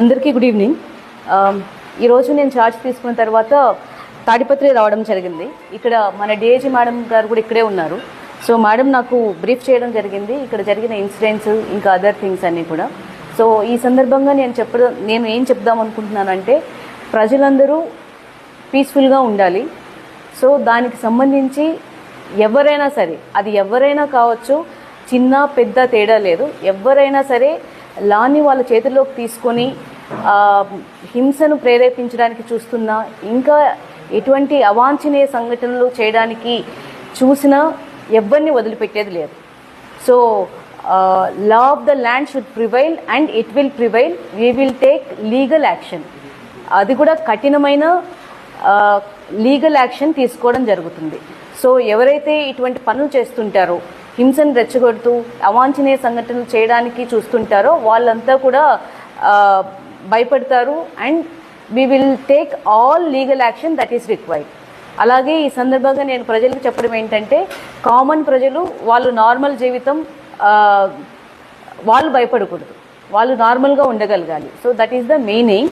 అందరికీ good evening. ఈరోజు నేను ఛార్జ్ తీసుకున్న తర్వాత తాడిపత్రి రావడం జరిగింది. ఇక్కడ మన డిఏజీ మేడం గారు కూడా ఇక్కడే ఉన్నారు. సో మేడం నాకు బ్రీఫ్ చేయడం జరిగింది. ఇక్కడ జరిగిన ఇన్సిడెంట్స్ ఇంకా అదర్ థింగ్స్ అన్నీ కూడా. సో ఈ సందర్భంగా నేను చెప్పడం నేను ఏం చెప్దాం అనుకుంటున్నానంటే ప్రజలందరూ పీస్ఫుల్గా ఉండాలి. సో దానికి సంబంధించి ఎవరైనా సరే అది ఎవరైనా కావచ్చు చిన్న పెద్ద తేడా లేదు. ఎవరైనా సరే లాని వాళ్ళ చేతిలోకి తీసుకొని హింసను ప్రేరేపించడానికి చూస్తున్నా ఇంకా ఎటువంటి అవాంఛనీయ సంఘటనలు చేయడానికి చూసినా ఎవరిని వదిలిపెట్టేది లేదు. So law of the land should prevail and it will prevail we will take legal action అది కూడా కఠినమైన లీగల్ యాక్షన్ తీసుకోవడం జరుగుతుంది. సో ఎవరైతే ఇటువంటి పనులు చేస్తుంటారో హింసను రెచ్చగొడుతూ అవాంఛనీయ సంఘటనలు చేయడానికి చూస్తుంటారో వాళ్ళంతా కూడా భయపడతారు. And we will take all legal action that is required అలాగే ఈ సందర్భంగా నేను ప్రజలకు చెప్పడం ఏంటంటే కామన్ ప్రజలు వాళ్ళు నార్మల్ జీవితం వాళ్ళు భయపడకూడదు. వాళ్ళు నార్మల్గా ఉండగలగాలి. So that is the meaning